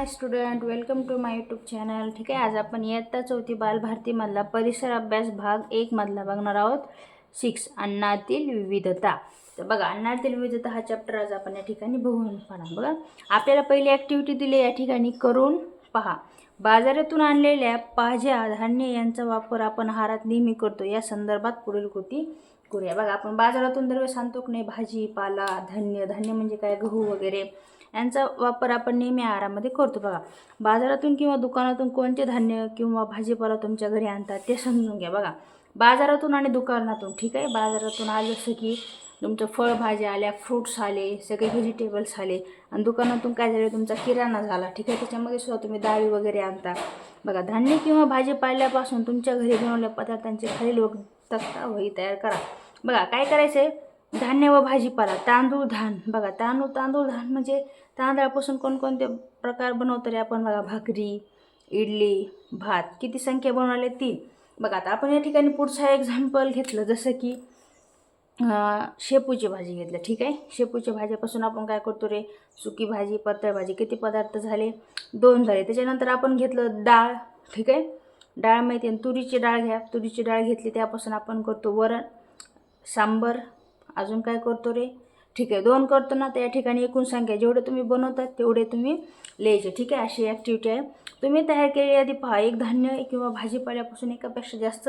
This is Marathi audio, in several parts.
Hi student welcome to my YouTube channel. ठीक आहे आज आपण इयत्ता चौथी बालभारतीमधला परिसर अभ्यास भाग एकमधला बघणार आहोत. सिक्स अन्नातील विविधता. तर बघा अन्नातील विविधता हा चॅप्टर आज आपण या ठिकाणी बघून पाहणार. बघा आपल्याला पहिली ॲक्टिव्हिटी दिली या ठिकाणी करून पहा. बाजारातून आणलेल्या पाज्या धान्य यांचा वापर आपण आहारात नेहमी करतो. या संदर्भात पुढील कृती करूया. बघा आपण बाजारातून दरवेळेस आणतो की नाही? भाजी पाला धान्य धान्य म्हणजे काय? गहू वगैरे. यांचा वापर आपण नेहमी आहारामध्ये करतो बघा. बाजारातून किंवा दुकानातून कोणते धान्य किंवा भाजीपाला तुमच्या घरी आणतात ते समजून घ्या बघा. बाजारातून आणि दुकानातून ठीक आहे? बाजारातून आलं जसं की तुमचं फळभाज्या आल्या फ्रूट्स आले सगळे व्हेजिटेबल्स आले आणि दुकानातून काय झालं? तुमचा किराणा झाला ठीक आहे? त्याच्यामध्ये सुद्धा तुम्ही डाळी वगैरे आणता. बघा धान्य किंवा भाजीपाल्यापासून तुमच्या घरी बनवलेल्या पदार्थांचे खालील व तक्ता वही तयार करा. बघा काय करायचं आहे धान्य व भाजीपाला तांदूळ धान. बघा तांदूळ तांदूळ धान म्हणजे तांदळापासून कोणकोणते प्रकार बनवतो रे आपण? बघा भाकरी इडली भात. किती संख्या बनवले? तीन. बघा आता आपण या ठिकाणी पुढचं एक्झाम्पल घेतलं. जसं की शेपूची भाजी घेतलं. ठीक आहे? शेपूच्या भाजीपासून आपण काय करतो रे? सुकी भाजी पातळ भाजी. किती पदार्थ झाले? दोन झाले. त्याच्यानंतर आपण घेतलं डाळ. ठीक आहे? डाळ माहिती आहे. तुरीची डाळ घ्या. तुरीची डाळ घेतली त्यापासून आपण करतो वरण. सांबर अजून काय करतो रे? ठीक आहे दोन करतो ना तर या ठिकाणी एकूण संख्या. जेवढे तुम्ही बनवतात तेवढे तुम्ही लिहायचे. ठीक आहे अशी ॲक्टिव्हिटी आहे. तुम्ही तयार केलेली यादी पहा एक धान्य किंवा भाजीपाल्यापासून एकापेक्षा जास्त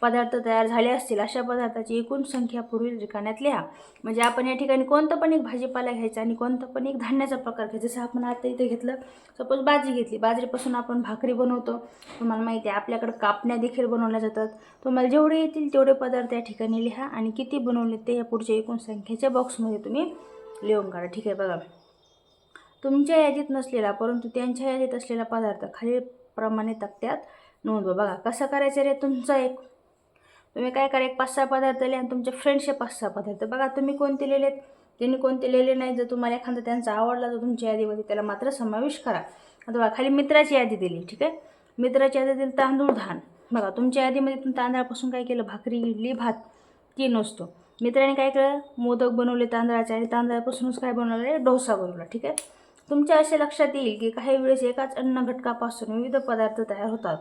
पदार्थ तयार झाले असतील अशा पदार्थाची एकूण संख्या पुढील रिकाण्यात लिहा म्हणजे आपण या ठिकाणी कोणतं पण एक भाजीपाला घ्यायचा आणि कोणतं पण एक धान्याचा प्रकार घ्यायचा. जसं आपण आता इथे घेतलं सपोज बाजरी घेतली. बाजरीपासून आपण भाकरी बनवतो. तुम्हाला माहिती आहे आपल्याकडं कापण्या देखील बनवल्या जातात. तुम्हाला जेवढे येतील तेवढे पदार्थ या ठिकाणी लिहा आणि किती बनवले ते या पुढच्या एकूण संख्येच्या बॉक्समध्ये तुम्ही लिहून काढा. ठीक आहे बघा. तुमच्या यादीत नसलेला परंतु त्यांच्या यादीत असलेला पदार्थ खालीलप्रमाणे तक्त्यात नोंदवा. बघा कसं करायचं रे? तुमचा एक तुम्ही काय करा एक पाच सहा पदार्थ लिहा आणि तुमच्या फ्रेंडशे पाच सहा पदार्थ. बघा तुम्ही कोणते लिहिलेत? त्यांनी कोणते लिहिले नाही? जर तुम्हाला एखादा त्यांचा आवडला तर तुमच्या यादीमध्ये त्याला मात्र समावेश करा. आता बघा खाली मित्राची यादी दिली ठीक आहे? मित्राची यादी दिली तांदूळ धान. बघा तुमच्या यादीमध्ये तुम्ही तांदळापासून काय केलं? भाकरी इडली भात तीन असतो मित्राने काय केलं? मोदक बनवले तांदळाचे आणि तांदळापासूनच काय बनवलं? डोसा बनवला ठीक आहे? तुमच्या असे लक्षात येईल की काही वेळेस एकाच अन्न घटकापासून विविध पदार्थ तयार होतात.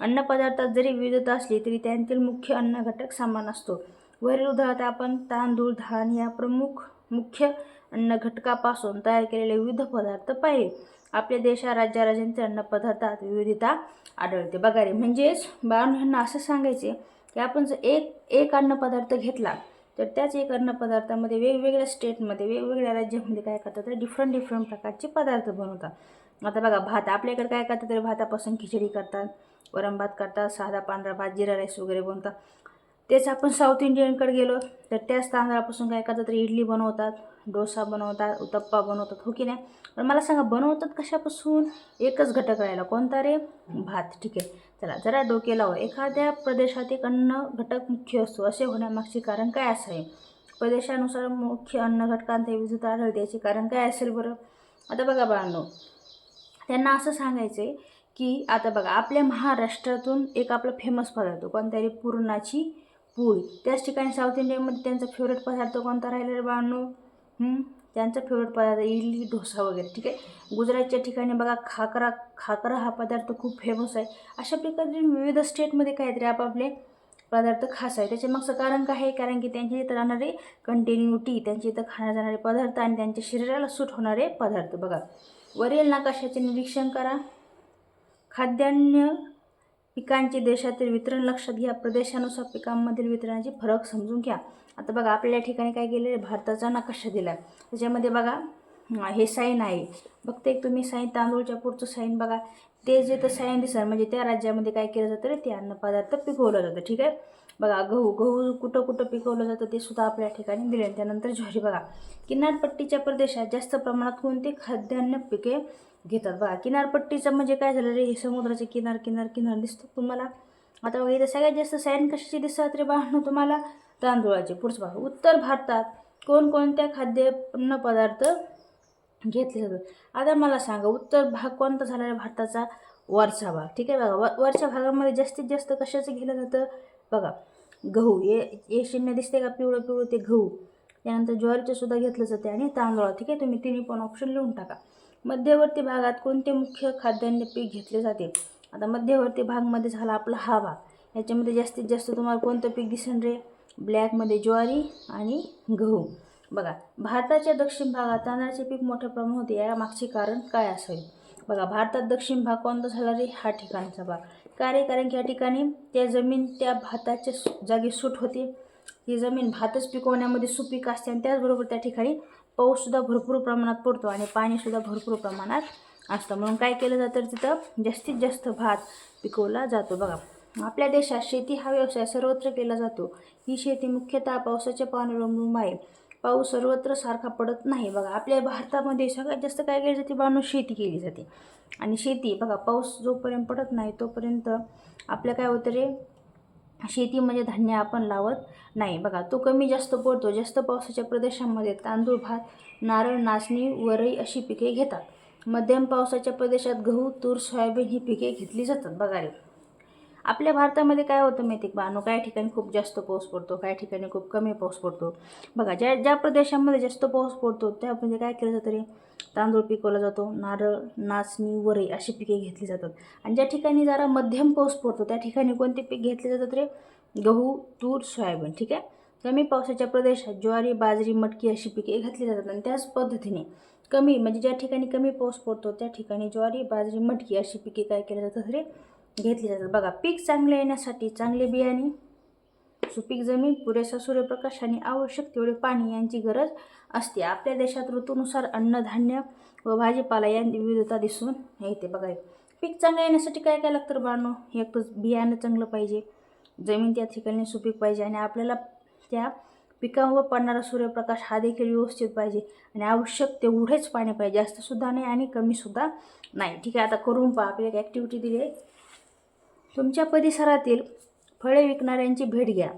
अन्नपदार्थात जरी विविधता असली तरी त्यांतील मुख्य अन्न घटक समान असतो. वरील उदाहरणात आपण तांदूळ धान या प्रमुख मुख्य अन्न घटकापासून तयार केलेले विविध पदार्थ पाहिले. आपल्या देशा राज्या राज्यांच्या अन्न पदार्थात विविधता आढळते. बघा रे म्हणजेच बाळांना असं सांगायचे की आपण जर एक एक अन्न पदार्थ घेतला तर त्याच एक अन्न पदार्थामध्ये वेगवेगळ्या स्टेटमध्ये वेगवेगळ्या राज्यामध्ये काय करतात तर डिफरंट डिफरंट प्रकारचे पदार्थ बनवतात. आता बघा भात. आपल्याकडे काय करतात तर भातापासून खिचडी करतात वरण भात करतात साधा पांढरा भात जिरा राईस वगैरे बनवतात. तेच आपण साऊथ इंडियनकडे गेलो तर त्याच तांदळापासून काय करतात तर इडली बनवतात. डोसा बनवतात उत्तप्पा बनवतात हो की नाही? पण मला सांगा बनवतात कशापासून? एकच घटक राहिला कोणता रे? भात. ठीक आहे. चला जरा डोके लावा. एखाद्या प्रदेशात एक अन्न घटक मुख्य असतो असे होण्यामागचे कारण काय असावे? प्रदेशानुसार मुख्य अन्न घटकांचे विविधता आढळते याचे कारण काय असेल बरं? आता बघा बाळांनो त्यांना असं सांगायचं आहे की आता बघा आपल्या महाराष्ट्रातून एक आपला फेमस पदार्थ कोणता रे? पुरणाची पोळी त्याच ठिकाणी साऊथ इंडियामध्ये त्यांचा फेवरेट पदार्थ कोणता राहिला रे बाळांनो? त्यांचा फेवरेट पदार्थ इडली डोसा वगैरे ठीक आहे? गुजरातच्या ठिकाणी बघा खाकरा खाकरा हा पदार्थ खूप फेमस आहे. अशा प्रकारे विविध स्टेटमध्ये काहीतरी आपापले पदार्थ खास आहे. त्याच्या मागचं कारण काय आहे? कारण की त्यांच्या इथं राहणारे कंटिन्युटी त्यांच्या इथं खाण्यात जाणारे पदार्थ आणि त्यांच्या शरीराला सूट होणारे पदार्थ. बघा वरील नकाशाचे निरीक्षण करा. खाद्यान्न पिकांचे देशातील वितरण लक्षात घ्या. प्रदेशानुसार पिकांमधील वितरणाचे फरक समजून घ्या. आता बघा आपल्या ठिकाणी काय केलेलं आहे? भारताचा नकाशा दिला आहे त्याच्यामध्ये बघा हे साईन आहे. फक्त एक तुम्ही साईन तांदूळच्या पुढचं साईन बघा. ते जे तर साईन दिसणार म्हणजे त्या राज्यामध्ये काय केलं जातं रे? ते अन्नपदार्थ पिकवलं जातं. ठीक आहे? बघा गहू गहू कुठं कुठं पिकवलं जातं ते सुद्धा आपल्या ठिकाणी दिले त्यानंतर ज्वारी बघा किनारपट्टीच्या प्रदेशात जास्त प्रमाणात कोणते खाद्यान्न पिके घेतात? बघा किनारपट्टीचं म्हणजे काय झालं रे? हे समुद्राचे किनार किनार किनार दिसतो तुम्हाला? आता बघा इथं सगळ्यात जास्त सायन कशाची दिसतात रे बाळांनो तुम्हाला? तांदूळाचे. पुढचं बघा उत्तर भारतात कोणकोणत्या खाद्यन्न पदार्थ घेतले जातात? आता मला सांगा उत्तर भाग कोणता झाला आहे भारताचा? वरचा भाग. ठीक आहे बघा व वरच्या भागामध्ये जास्तीत जास्त कशाचं घेतलं जातं? बघा गहू ये ये शून्य दिसते का? पिवळं पिवळं ते गहू. त्यानंतर ज्वारीचं सुद्धा घेतलं जाते आणि तांदूळ ठीक आहे? तुम्ही तिन्ही पण ऑप्शन लिहून टाका. मध्यवर्ती भागात कोणते मुख्य खाद्यान्न पीक घेतले जाते? आता मध्यवर्ती भागमध्ये झाला आपला हा भाग याच्यामध्ये जास्तीत जास्त तुम्हाला कोणतं पीक दिसेल रे? ब्लॅकमध्ये ज्वारी आणि गहू. बघा भारताच्या दक्षिण भागात तांदळाचे पीक मोठ्या प्रमाणात होते. या मागचे कारण काय असेल बघा भारतात दक्षिण भाग कोणता झाला रे? हा ठिकाणचा भाग. का रे कारण की या ठिकाणी त्या जमीन त्या भाताच्या सु- जागी सूट होते. ती जमीन भातच पिकवण्यामध्ये सुपीक असते आणि त्याचबरोबर त्या ठिकाणी पाऊससुद्धा भरपूर प्रमाणात पडतो आणि पाणीसुद्धा भरपूर प्रमाणात असतं. म्हणून काय केलं जातं तर तिथं जास्तीत जास्त भात पिकवला जातो. बघा आपल्या देशात शेती हा व्यवसाय सर्वत्र केला जातो. ही शेती मुख्यतः पावसाच्या पाण्यावर अवलंबून आहे पाऊस सर्वत्र सारखा पडत नाही. बघा आपल्या भारतामध्ये सगळ्यात जास्त काय केली जाते? बाणू शेती केली जाते. आणि शेती बघा पाऊस जोपर्यंत पडत नाही तोपर्यंत आपल्या काय होतं रे? शेतीमध्ये म्हणजे धान्य आपण लावत नाही. बघा तो कमी जास्त पडतो जास्त पावसाच्या प्रदेशामध्ये तांदूळ भात नारळ नाचणी वरई अशी पिके घेतात. मध्यम पावसाच्या प्रदेशात गहू तूर सोयाबीन ही पिके घेतली जातात. बघा रे. आपल्या भारतामध्ये काय होतं माहिती का बानो काही ठिकाणी खूप जास्त पाऊस पडतो काही ठिकाणी खूप कमी पाऊस पडतो. बघा ज्या ज्या प्रदेशामध्ये जास्त पाऊस पडतो त्यामध्ये म्हणजे काय केलं जातं रे? तांदूळ पिकवला जातो नारळ नाचणी वरे अशी पिके घेतली जातात. आणि ज्या ठिकाणी जरा मध्यम पाऊस पडतो त्या ठिकाणी कोणते पीक घेतले जातात रे? गहू तूर सोयाबीन ठीक आहे? कमी पावसाच्या प्रदेशात ज्वारी बाजरी मटकी अशी पिके घातली जातात आणि त्याच पद्धतीने कमी म्हणजे ज्या ठिकाणी कमी पाऊस पडतो त्या ठिकाणी ज्वारी बाजरी मटकी अशी पिके काय केली जातात रे? घेतली जातात. बघा पीक चांगले येण्यासाठी चांगले बियाणे सुपीक जमीन पुरेसा सूर्यप्रकाश आणि आवश्यक तेवढे पाणी यांची गरज असते. आपल्या देशात ऋतूनुसार अन्नधान्य व भाजीपाला यांची विविधता दिसून येते. बघा पीक चांगलं येण्यासाठी काय काय लागतं बाळनो? एक तर बियाणं चांगलं पाहिजे. जमीन त्या ठिकाणी सुपीक पाहिजे आणि आपल्याला त्या पिकावर पडणारा सूर्यप्रकाश हा देखील व्यवस्थित पाहिजे आणि आवश्यक तेवढेच पाणी पाहिजे. जास्तसुद्धा नाही आणि कमीसुद्धा नाही. ठीक आहे आता करून पहा. आपली एक ॲक्टिव्हिटी दिली आहे. तुमच्या परिसरातील फळे विकणाऱ्यांची भेट घ्या.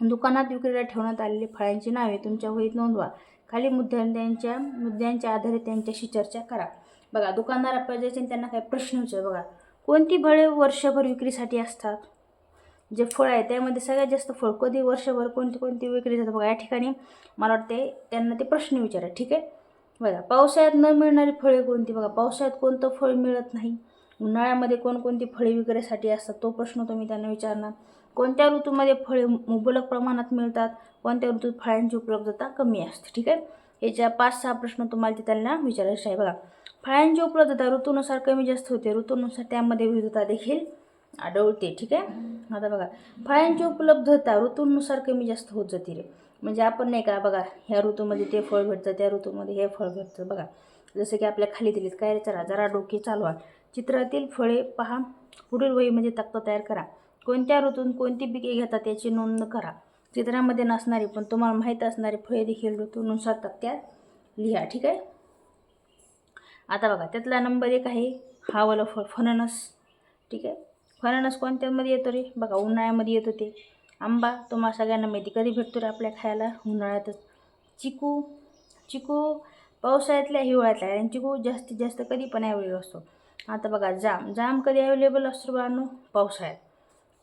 दुकानात विक्रीला ठेवण्यात आलेली फळांची नावे तुमच्या वहीत नोंदवा. खाली मुद्द्यांच्या मुद्द्यांच्या आधारे त्यांच्याशी चर्चा करा. बघा दुकानदार आपल्याला त्यांना काही प्रश्न विचार. बघा कोणती फळे वर्षभर विक्रीसाठी असतात? जे फळ आहे त्यामध्ये सगळ्यात जास्त फळ कधी वर्षभर कोणती कोणती विक्री जातात बघा या ठिकाणी मला वाटते त्यांना ते प्रश्न विचारा ठीक आहे? बघा पावसाळ्यात न मिळणारी फळे कोणती? बघा पावसाळ्यात कोणतं फळ मिळत नाही? उन्हाळ्यामध्ये कोणकोणती फळे विक्रीसाठी असतात? तो प्रश्न तुम्ही त्यांना विचारणार. कोणत्या ऋतूमध्ये फळे मुबलक प्रमाणात मिळतात? कोणत्या ऋतूत फळांची उपलब्धता कमी असते? ठीक आहे? याच्या पाच सहा प्रश्न तुम्हाला ते त्यांना विचारायचे आहे. बघा फळांची उपलब्धता ऋतूनुसार कमी जास्त होते. ऋतूनुसार त्यामध्ये विविधता देखील आढळते. ठीक आहे? आता बघा फळांची उपलब्धता ऋतूनुसार कमी जास्त होत जाते रे. म्हणजे आपण नाही का बघा ह्या ऋतूमध्ये ते फळ भेटतं त्या ऋतूमध्ये हे फळ भेटतं. बघा जसं की आपल्या खाली दिलीत. काय रे चला जरा डोके चालवा. चित्रातील फळे पहा. पुढील वहीमध्ये म्हणजे तक्ता तयार करा. कोणत्या ऋतून कोणती पिके घेतात याची नोंद करा. चित्रामध्ये नसणारी पण तुम्हाला माहीत असणारी फळे देखील ऋतूनुसार तक्त्यात लिहा ठीक आहे? आता बघा त्यातला नंबर एक आहे हा वाला फळ फणस ठीक आहे? फणस कोणत्यामध्ये येतो रे? बघा उन्हाळ्यामध्ये येतो ते. आंबा तुम्हाला सगळ्यांना माहिती कधी भेटतो रे आपल्या खायला? उन्हाळ्यातच. चिकू चिकू पावसाळ्यातल्या हिवाळ्यातल्या आणि चिकू जास्तीत जास्त कधी पण अवेलेबल असतो. आता बघा जाम जाम कधी अवेलेबल असतो बाळांनो? पावसाळ्यात.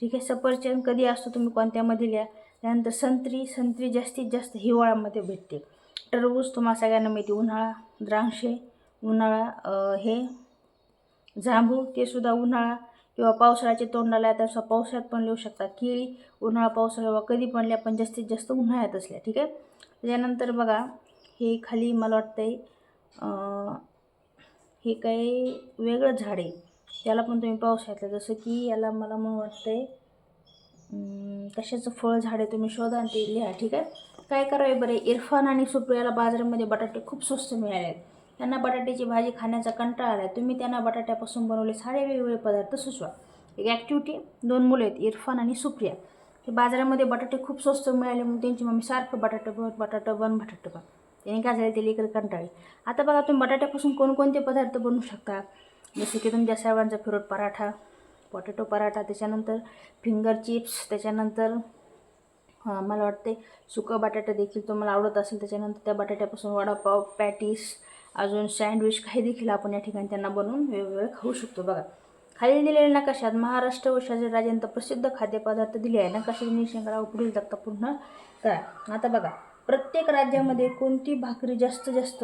ठीक आहे सफरचंद कधी असतो तुम्ही कोणत्यामध्ये लिहा. त्यानंतर संत्री संत्री जास्तीत जास्त हिवाळ्यामध्ये भेटते. टरबूज तुम्हाला सगळ्यांना माहिती उन्हाळा द्राक्षे उन्हाळा हे जांभूळ ते सुद्धा उन्हाळा किंवा पावसाळ्याचे तोंडाला तसं पावसाळ्यात पण लिहू शकतात केळी उन्हाळा पावसाळा किंवा कधी पण लिहा पण जास्तीत जास्त उन्हाळ्यात असल्या ठीक आहे? त्याच्यानंतर बघा हे खाली मला वाटतंय आहे हे काही वेगळं झाड आहे. त्याला पण तुम्ही पावसाळ्यातलं जसं की याला मला मग वाटतंय आहे कशाचं फळ झाड आहे तुम्ही शोधा आणि ते लिहा ठीक आहे? काय करावे बरे? इरफान आणि सुप्रियाला बाजारामध्ये बटाटे खूप स्वस्त मिळाले आहेत. त्यांना बटाट्याची भाजी खाण्याचा कंटाळा आला आहे तुम्ही त्यांना बटाट्यापासून बनवले सारे वेगवेगळे पदार्थ सुचवा. एक ॲक्टिव्हिटी दोन मुलं आहेत इरफान आणि सुप्रिया. हे बाजारामध्ये बटाटे खूप स्वस्त मिळाले म्हणून त्यांची मम्मी सारखं बटाटे बन बटाटा बन बटाटा बन. त्याने काय झालं ते लेकर कंटाळी आता बघा तुम्ही बटाट्यापासून कोणकोणते पदार्थ बनवू शकता? जसे की तुमच्या सर्वांचा फिरोट पराठा पोटॅटो पराठा त्याच्यानंतर फिंगर चिप्स त्याच्यानंतर मला वाटते सुकं बटाटा देखील तुम्हाला आवडत असेल त्याच्यानंतर त्या बटाट्यापासून वडापाव पॅटीस अजून सँडविच काही देखील आपण या ठिकाणी त्यांना बनवून वेगवेगळे खाऊ शकतो. बघा खाली दिलेल्या नकाशात महाराष्ट्र व राज्यांत प्रसिद्ध खाद्यपदार्थ दिले आहे. नकाशाचे निरीक्षण करा पुढील तक्ता पूर्ण करा. आता बघा प्रत्येक राज्यामध्ये कोणती भाकरी जास्त जास्त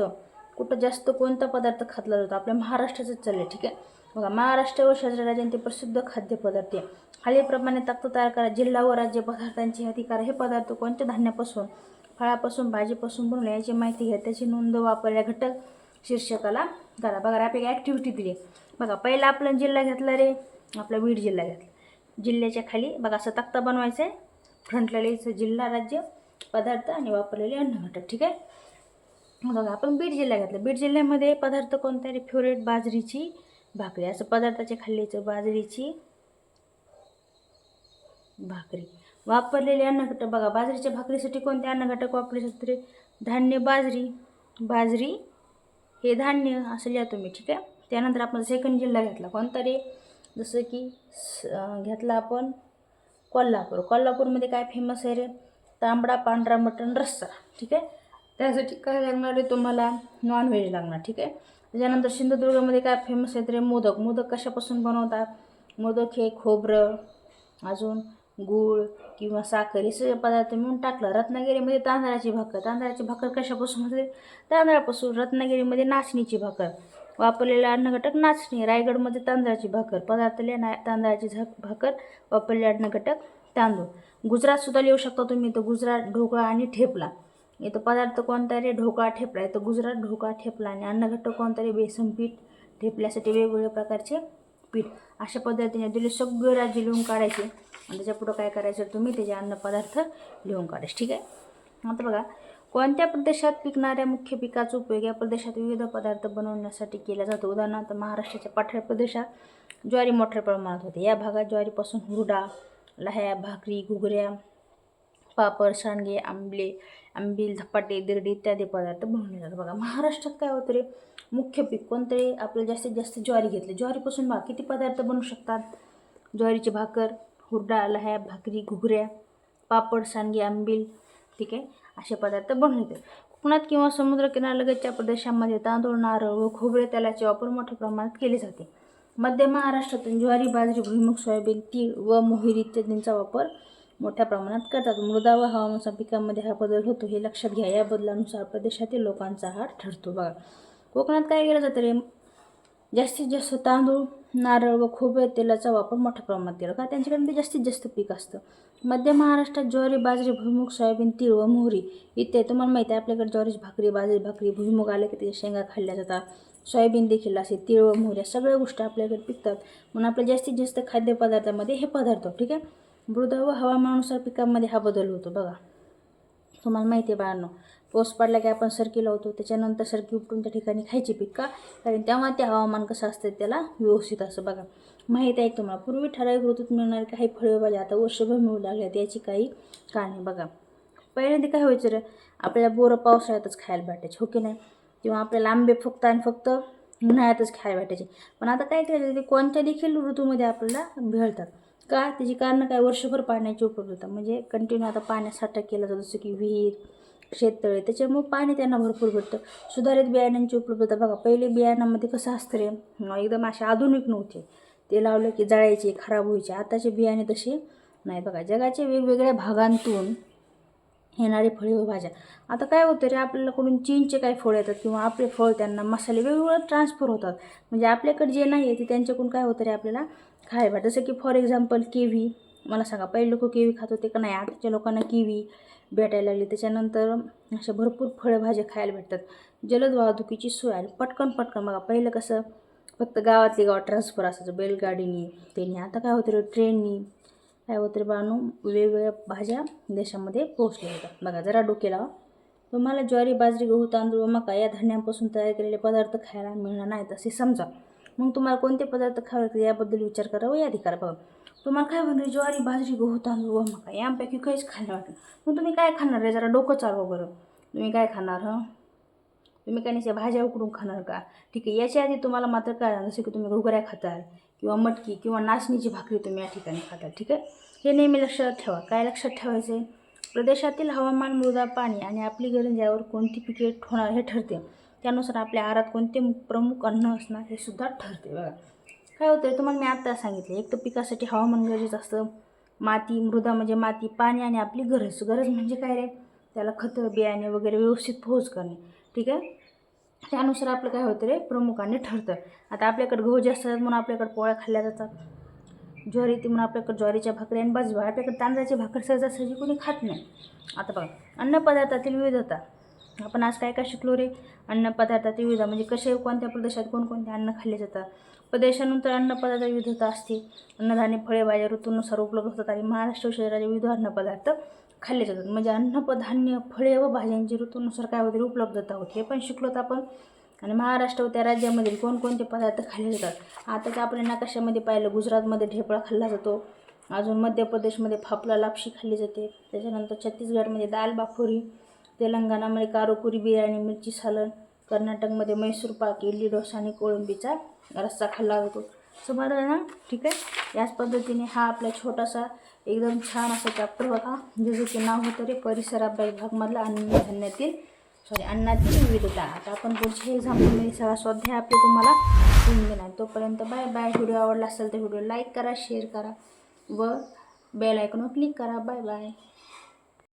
कुठं जास्त कोणता पदार्थ खातला जातो? आपल्या महाराष्ट्राचंच चाललं ठीक आहे? बघा महाराष्ट्र व शेजारी राज्यांचे प्रसिद्ध खाद्यपदार्थ आहे. खालीप्रमाणे तक्त तयार करा. जिल्हा व राज्य पदार्थांची अधिकार. करा हे पदार्थ कोणत्या धान्यापासून फळापासून भाजीपासून बनवले याची माहिती घ्या. त्याची नोंद वापरल्या घटक शीर्षकाला करा. बघा आपल्याला ॲक्टिव्हिटी दिली. बघा पहिला आपला जिल्हा घेतला रे. आपला बीड जिल्हा घेतला. जिल्ह्याच्या खाली बघा असं तक्ता बनवायचा आहे. फ्रंटला लिहायचं जिल्हा राज्य. पदार्थ आणि वापरलेले अन्न घटक ठीक आहे? बघा आपण बीड जिल्हा घेतला. बीड जिल्ह्यामध्ये पदार्थ कोणते? रे फेवरेट बाजरीची भाकरी. असं पदार्थाचे खाल्ल्याचं बाजरीची भाकरी. वापरलेले अन्नघटक बघा. बाजरीच्या भाकरीसाठी कोणते अन्न घटक वापरले शकते धान्य बाजरी. बाजरी हे धान्य असं लिहा तुम्ही ठीक आहे? त्यानंतर आपण सेकंड जिल्हा घेतला. कोणता रे? जसं की स- घेतला आपण कोल्हापूर. कोल्हापूरमध्ये काय फेमस आहे रे? तांबडा पांढरा मटण रस्सा ठीक आहे? त्यासाठी काय लागणार आहे तुम्हाला? नॉनव्हेज लागणार ठीक आहे? त्याच्यानंतर सिंधुदुर्गामध्ये काय फेमस आहे रे मोदक. मोदक कशापासून बनवतात? मोदक हे खोबरं अजून गूळ किंवा साखर हे सगळे पदार्थ मिळून टाकलं. रत्नागिरीमध्ये तांदळाची भाकर. तांदळाची भाकर कशापासून होते? तांदळापासून. रत्नागिरीमध्ये नाचणीची भाकर. वापरलेला अन्नघटक नाचणी. रायगडमध्ये तांदळाची भाकर. पदार्थले ना तांदळाची झा भाकर वापरलेले अन्नघटक तांदूळ. गुजरातसुद्धा लिहू शकता तुम्ही तर गुजरात ढोकळा आणि ठेपला. इथं पदार्थ कोणता रे? ढोकळा ठेपला. इथं गुजरात ढोकळा ठेपला आणि अन्नघट्ट कोणता रे? बेसन पीठ ठेपल्यासाठी वेगवेगळ्या प्रकारचे पीठ. अशा पद्धतीने दिले सगळे राज्य लिहून काढायचे. आणि त्याच्या पुढं काय करायचं? तुम्ही त्याचे अन्न पदार्थ लिहून काढायचे. ठीक आहे? आता बघा कोणत्या प्रदेशात पिकणाऱ्या मुख्य पिकाचा उपयोग या प्रदेशात विविध पदार्थ बनवण्यासाठी केला जातो? उदाहरणार्थ महाराष्ट्राच्या पाठ्या प्रदेशात ज्वारी मोठ्या प्रमाणात होते. या भागात ज्वारीपासून हुरडा लह्या भाकरी घुगऱ्या पापड सांडगे आंबले आंबील धपाटे दिरडी इत्यादी पदार्थ बनवले जातात बघा महाराष्ट्रात काय होतं रे? मुख्य पीक कोणतं रे? आपलं जास्तीत जास्त ज्वारी घेतले. ज्वारीपासून बघा किती पदार्थ बनवू शकतात? ज्वारीची भाकर हुरडा लह्या भाकरी घुगऱ्या पापड सांडगे आंबील ठीक आहे? असे पदार्थ बनवले कोकणात किंवा समुद्रकिनाऱ्यालगतच्या प्रदेशामध्ये तांदूळ नारळ व खोबरे तेलाचे वापर मोठ्या प्रमाणात केले जाते. मध्य महाराष्ट्रातून ज्वारी बाजरी भुईमुग सोयाबीन तीळ व मोहरी इत्यादींचा वापर मोठ्या प्रमाणात करतात. मृदा व हवामानाच्या पिकांमध्ये हा बदल होतो हे लक्षात घ्या. या बदलानुसार प्रदेशातील लोकांचा आहार ठरतो. बघा कोकणात काय केलं जातं रे? जास्तीत जास्त तांदूळ नारळ व खोबरे तेलाचा वापर मोठ्या प्रमाणात केला. का? त्यांच्याकडे ते जास्तीत जास्त पीक असतं. मध्य महाराष्ट्रात ज्वारी बाजरी भुईमुग सोयाबीन तीळ व मोहरी इत्यादी. तुम्हाला माहिती आहे आपल्याकडे ज्वारीची भाकरी बाजरी भाकरी भुईमुग आले की त्याच्या शेंगा खाल्ल्या जातात. सोयाबीन देखील असे तिळ व मोहऱ्या सगळ्या गोष्टी आपल्याकडे पिकतात. म्हणून आपल्या जास्तीत जास्त खाद्यपदार्थामध्ये हे पदार्थ ठीक आहे? मृदा व हवामानानुसार पिकांमध्ये हा बदल होतो बघा. तुम्हाला माहिती आहे बाळांनो पाऊस पडला की आपण सरकी लावतो त्याच्यानंतर सरकी उपटून त्या ठिकाणी खायची पीक का कारण तेव्हा ते हवामान कसं असतं त्याला व्यवस्थित असं बघा. माहीत आहे तुम्हाला पूर्वी ठराविक ऋतूत मिळणारे काही फळे भाज्या आता वर्षभर मिळू लागल्या याची काही कारणे बघा. पहिल्यांदा काय व्हायचं रे? आपल्याला बोरं पावसाळ्यातच खायला भेटायचे हो की नाही? किंवा आपल्याला आंबे फक्त आणि फक्त उन्हाळ्यातच खायला भेटायचे. पण आता काय करायचं ते कोणत्या देखील ऋतूमध्ये आपल्याला भेळतात का त्याची कारणं काय? वर्षभर पाण्याची उपलब्धता. म्हणजे कंटिन्यू आता पाण्यासाठा केला जातो जसं की विहीर शेततळे. त्याच्यामुळे पाणी त्यांना भरपूर भेटतं. सुधारित बियाण्यांची उपलब्धता बघा. पहिले बियाणामध्ये कसं असतं रे? एकदम असे आधुनिक नव्हते. ते लावलं की जळायचे खराब व्हायचे. आताचे बियाणे तसे नाही बघा. जगाच्या वेगवेगळ्या भागांतून येणारे फळे व भाज्या. आता काय होतं रे आपल्याला कडून चीनचे काही फळ येतात किंवा आपले फळ त्यांना मसाले वेगवेगळे ट्रान्सफर होतात. म्हणजे आपल्याकडे जे नाही आहे ते त्यांच्याकडून काय होतं रे आपल्याला? खायला भेटतं जसं की फॉर एक्झाम्पल केवी मला सांगा पहिले लोक केवी खात होते का नाही? आताच्या लोकांना किवी भेटायला लागली. त्याच्यानंतर अशा भरपूर फळभाज्या खायला भेटतात. जलद वाहतुकीची सोय आली पटकन पटकन. बघा पहिलं कसं फक्त गावातली गावात ट्रान्सफर असायचं. बैलगाडीनी त्यांनी आता काय होतं रे ट्रेननी काय होतं बाणू वेगवेगळ्या भाज्या देशामध्ये पोहोचल्या जातात बघा जरा डोके लावा. तुम्हाला ज्वारी बाजरी गहू तांदूळ व मका या धान्यांपासून तयार केलेले पदार्थ खायला मिळणार नाहीत असे समजा. मग तुम्हाला कोणते पदार्थ खावे लागतील याबद्दल विचार करा व यादी करा बघा तुम्हाला काय म्हणणार ज्वारी बाजरी गहू तांदूळ व मका यांपैकी काहीच खायला वाटलं मग तुम्ही काय खाणार रे जरा डोकं चालवा बरं. तुम्ही काय खाणार हं? तुम्ही काय नाही भाज्या उकडून खाणार का? ठीक आहे याच्या आधी तुम्हाला मात्र काय जसं की तुम्ही घुगऱ्या खाताल किंवा मटकी किंवा नाचणीची भाकरी तुम्ही या ठिकाणी खाता ठीक आहे? हे नेहमी लक्षात ठेवा. काय लक्षात ठेवायचं आहे प्रदेशातील हवामान मृदा पाणी आणि आपली गरज यावर कोणती पिके होणार हे ठरते. त्यानुसार आपल्या आहारात कोणते प्रमुख अन्न असणार हे सुद्धा ठरते. बघा. काय होतं आहे तुम्हाला मी आत्ता सांगितलं एक तर पिकासाठी हवामान गरजेचं असतं. माती मृदा म्हणजे माती पाणी आणि आपली गरज. गरज म्हणजे काय रे? त्याला खतं बियाणे वगैरे व्यवस्थित पोहोच करणे ठीक आहे? त्यानुसार आपलं काय होतं रे? प्रमुखाने ठरतं. आता आपल्याकडे गहू जास्त आहेत म्हणून आपल्याकडे पोळ्या खाल्ल्या जातात. ज्वारी ती म्हणून आपल्याकडे ज्वारीच्या भाकरी आणि बाजू आपल्याकडे तांदळाची भाकर सहजासहजी कोणी खात नाही. आता बघा अन्नपदार्थातील विविधता. आपण आज काय काय शिकलो रे? अन्नपदार्थातील विविधता म्हणजे कसे कोणत्या प्रदेशात कोणकोणते अन्न खाल्ले जातात? प्रदेशानंतर अन्नपदार्थ विविधता असते. अन्नधान्य फळे भाज्या ऋतूनुसार उपलब्ध होतात आणि महाराष्ट्र शहराचे विविध अन्नपदार्थ खाल्ले जातात. म्हणजे अन्नपधान्य फळे व भाज्यांची ऋतूनुसार काय होते उपलब्धता होते हे पण शिकलोत आपण. आणि महाराष्ट्र व त्या राज्यामधील कोणकोणते पदार्थ खाल्ले जातात? आताच आपण नकाशामध्ये पाहिलं गुजरातमध्ये ढेपळा खाल्ला जातो. अजून मध्य प्रदेशमध्ये फाफला लापशी खाल्ली जाते. त्याच्यानंतर छत्तीसगडमध्ये दाल बाफोरी तेलंगणामध्ये कारोपुरी बिर्याणी मिरची सालन कर्नाटकमध्ये मैसूर पाक इडली डोसा आणि कोळंबीचा रस्सा खाल्ला जातो. समजलं ना? ठीक आहे? याच पद्धतीने हा आपला छोटासा एकदम छान असा चॅप्टर होता जसं की नाव होतं रे परिसराबाई अभ्यास भागमधला अन्नधान्यातील सॉरी अन्नातील विविधता. आता आपण पुढच्या एक्झाम्पलमध्ये सगळा स्वाध्याय आपले तुम्हाला लिहून देणार. तोपर्यंत बाय बाय व्हिडिओ आवडला असेल तर व्हिडिओ लाईक करा शेअर करा व बेल आयकॉनवर क्लिक करा. Bye bye